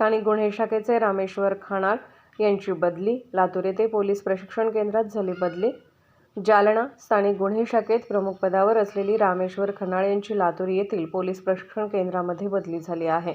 स्थानिक गुन्हे शाखेचे रामेश्वर खाणार यांची बदली लातूर येथे पोलीस प्रशिक्षण केंद्रात झाली बदली. जालना स्थानिक गुन्हे शाखेत प्रमुख पदावर असलेली रामेश्वर खनाळ यांची लातूर येथील पोलीस प्रशिक्षण केंद्रामध्ये बदली झाली आहे.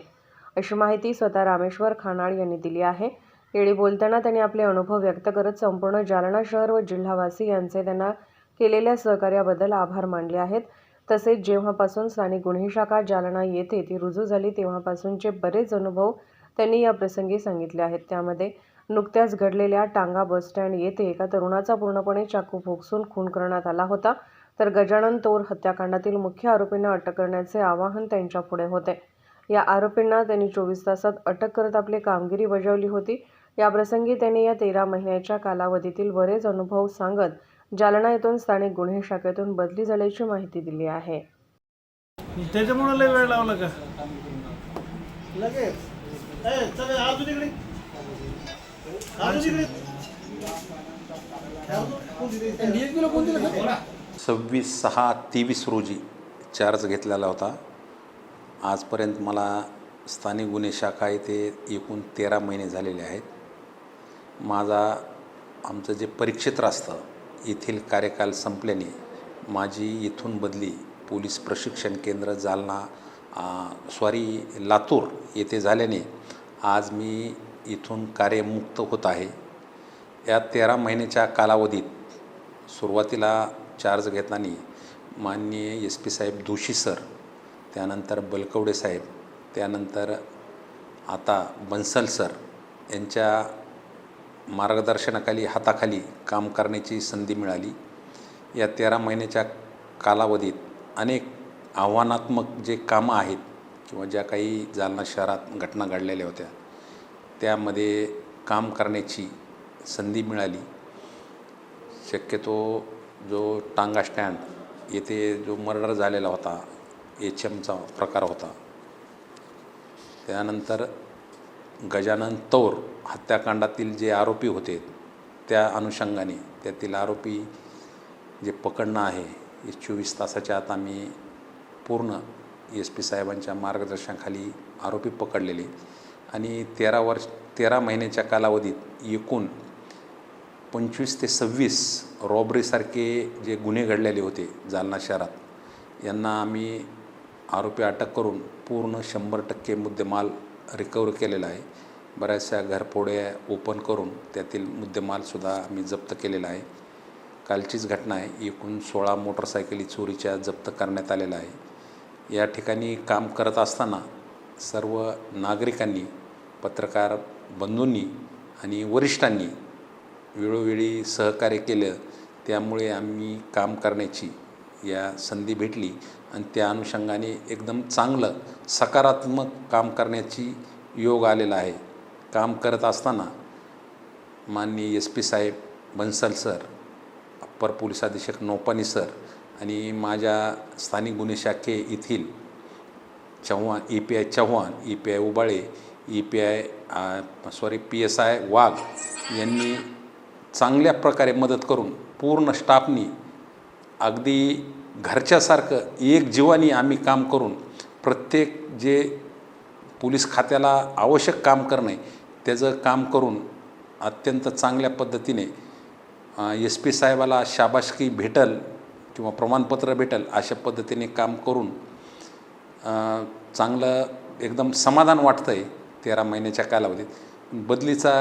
अशी माहिती स्वतः रामेश्वर खानाळ यांनी दिली आहे. यावेळी बोलताना त्यांनी आपले अनुभव व्यक्त करत संपूर्ण जालना शहर व जिल्हावासी यांचे त्यांना केलेल्या सहकार्याबद्दल आभार मानले आहेत. तसेच जेव्हापासून स्थानिक गुन्हे शाखा जालना येथे ती रुजू झाली तेव्हापासूनचे बरेच अनुभव त्यांनी या प्रसंगी सांगितले आहेत. त्यामध्ये नुकत्याच घडलेल्या टांगा बसस्टँड येथे एका तरुणाचा पूर्णपणे चाकू भोगसून खून करण्यात आला होता. तर गजानन तोर हत्याकांडातील मुख्य आरोपींना अटक करण्याचे आवाहन त्यांच्या पुढे होते. या आरोपींना त्यांनी चोवीस तासात अटक करत आपली कामगिरी बजावली होती. याप्रसंगी त्यांनी या तेरा महिन्याच्या कालावधीतील बरेच अनुभव सांगत जालना येथून स्थानिक गुन्हे शाखेतून बदली झाल्याची माहिती दिली आहे. त्याच्यामुळे लय वेळ लावला का? लगेच. सव्वीस सहा तेवीस रोजी चार्ज घेतलेला होता. आजपर्यंत मला स्थानिक गुन्हे शाखा येथे एकूण तेरा महिने झालेले आहेत. माझा आमचं जे परिक्षेत्र असतं येथील कार्यकाल संपल्याने माझी इथून बदली पोलीस प्रशिक्षण केंद्र जालना सॉरी लातूर येथे झाल्याने आज मी इथून कार्यमुक्त होत आहे. या तेरा महिन्याच्या कालावधीत सुरुवातीला चार्ज घेताना माननीय एस पी साहेब दोशी सर त्यानंतर बलकवडे साहेब त्यानंतर आता बन्सल सर यांच्या मार्गदर्शनाखाली हाताखाली काम करण्याची संधी मिळाली. या तेरा महिन्याच्या कालावधीत अनेक आव्हानात्मक जे कामं आहेत किंवा ज्या काही जालना शहरात घटना घडलेल्या होत्या त्यामध्ये काम करण्याची संधी मिळाली. शक्यतो जो टांगा स्टँड येथे जो मर्डर झालेला होता एच एमचा प्रकार होता त्यानंतर गजानन तौर हत्याकांडातील जे आरोपी होते त्या अनुषंगाने त्यातील आरोपी जे पकडणं आहे हे चोवीस तासाच्या आत आम्ही पूर्ण एस पी साहेबांच्या मार्गदर्शनाखाली आरोपी पकडलेले. आणि तेरा वर्ष तेरा महिन्याच्या कालावधीत एकूण पंचवीस ते सव्वीस रॉबरीसारखे जे गुन्हे घडलेले होते जालना शहरात यांना आम्ही आरोपी अटक करून पूर्ण शंभर टक्के मुद्देमाल रिकवर केलेला आहे. बऱ्याचशा घरफोड्या ओपन करून त्यातील मुद्देमालसुद्धा आम्ही जप्त केलेला आहे. कालचीच घटना आहे. एकूण सोळा मोटरसायकली चोरीच्या जप्त करण्यात आलेल्या आहे. या ठिकाणी काम करत असताना सर्व नागरिकांनी पत्रकार बंधूंनी आणि वरिष्ठांनी वेळोवेळी सहकार्य केलं. त्यामुळे आम्ही काम करण्याची या संधी भेटली आणि त्या अनुषंगाने एकदम चांगलं सकारात्मक काम करण्याची योग आलेला आहे. काम करत असताना माननीय एस पी साहेब बन्सल सर अप्पर पोलीस अधीक्षक नोपानी सर आणि माझ्या स्थानिक गुन्हे शाखे येथील Chavan E P I Chavan E P I Ubale E P I sorry P S I Wagh यांनी चांगल्या प्रकारे मदत करून पूर्ण स्टाफनी अगदी घरच्यासारखं एक जीवानी आम्ही काम करून प्रत्येक जे पोलीस खात्याला आवश्यक काम करणे त्याचं काम करून अत्यंत चांगल्या पद्धतीने एस पी साहेबाला शाबासकी भेटल. किंवा प्रमाणपत्र भेटेल अशा पद्धतीने काम करून चांगलं एकदम समाधान वाटतं आहे तेरा महिन्याच्या कालावधीत. बदलीचा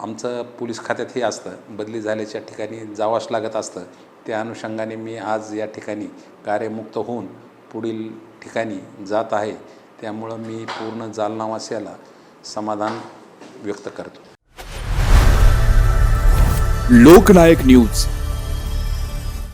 आमचं पोलीस खात्यात हे असतं बदली झाल्याच्या ठिकाणी जावाच लागत असतं. त्या अनुषंगाने मी आज या ठिकाणी कार्यमुक्त होऊन पुढील ठिकाणी जात आहे. त्यामुळं मी पूर्ण जालनावासियाला समाधान व्यक्त करतो. लोकनायक न्यूज.